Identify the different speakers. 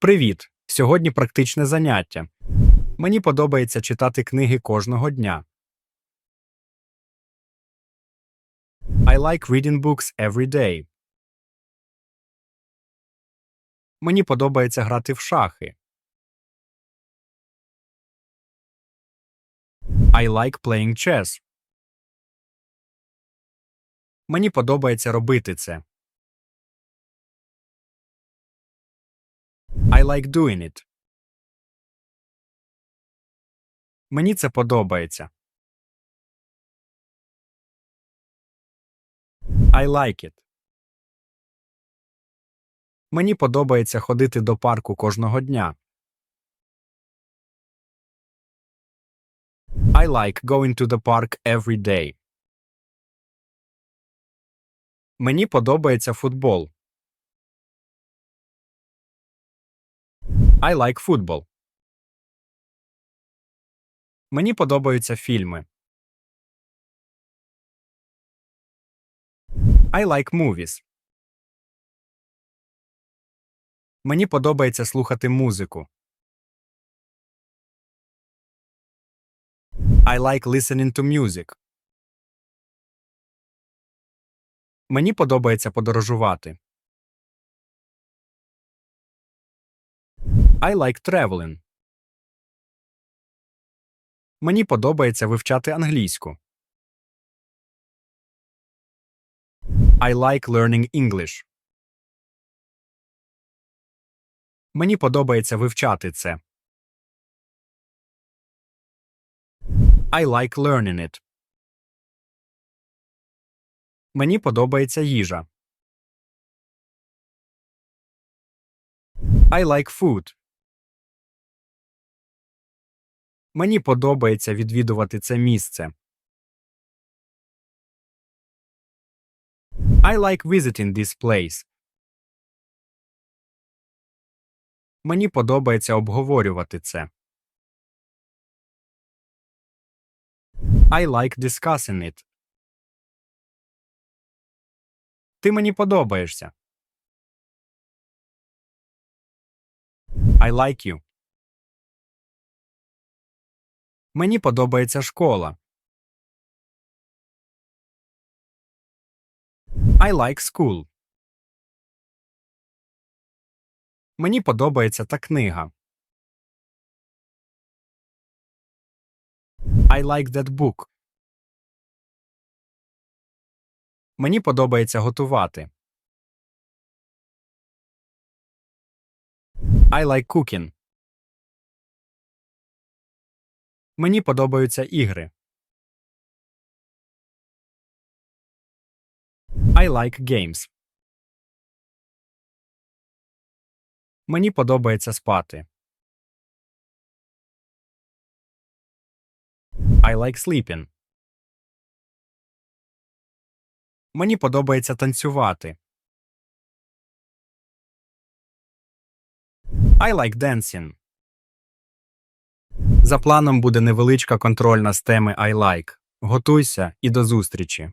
Speaker 1: Привіт! Сьогодні практичне заняття. Мені подобається читати книги кожного дня. I like reading books every day. Мені подобається грати в шахи. I like playing chess. Мені подобається робити це. I like doing it. Мені це подобається. I like it. Мені подобається ходити до парку кожного дня. I like going to the park every day. Мені подобається футбол. I like football. Мені подобаються фільми. I like movies. Мені подобається слухати музику. I like listening to music. Мені подобається подорожувати. I like traveling. Мені подобається вивчати англійську. I like learning English. Мені подобається вивчати це. I like learning it. Мені подобається їжа. I like food. Мені подобається відвідувати це місце. I like visiting this place. Мені подобається обговорювати це. I like discussing it. Ти мені подобаєшся. I like you. Мені подобається школа. I like school. Мені подобається та книга. I like that book. Мені подобається готувати. I like cooking. Мені подобаються ігри. I like games. Мені подобається спати. I like sleeping. Мені подобається танцювати. I like dancing. За планом буде невеличка контрольна з теми I like. Готуйся і до зустрічі.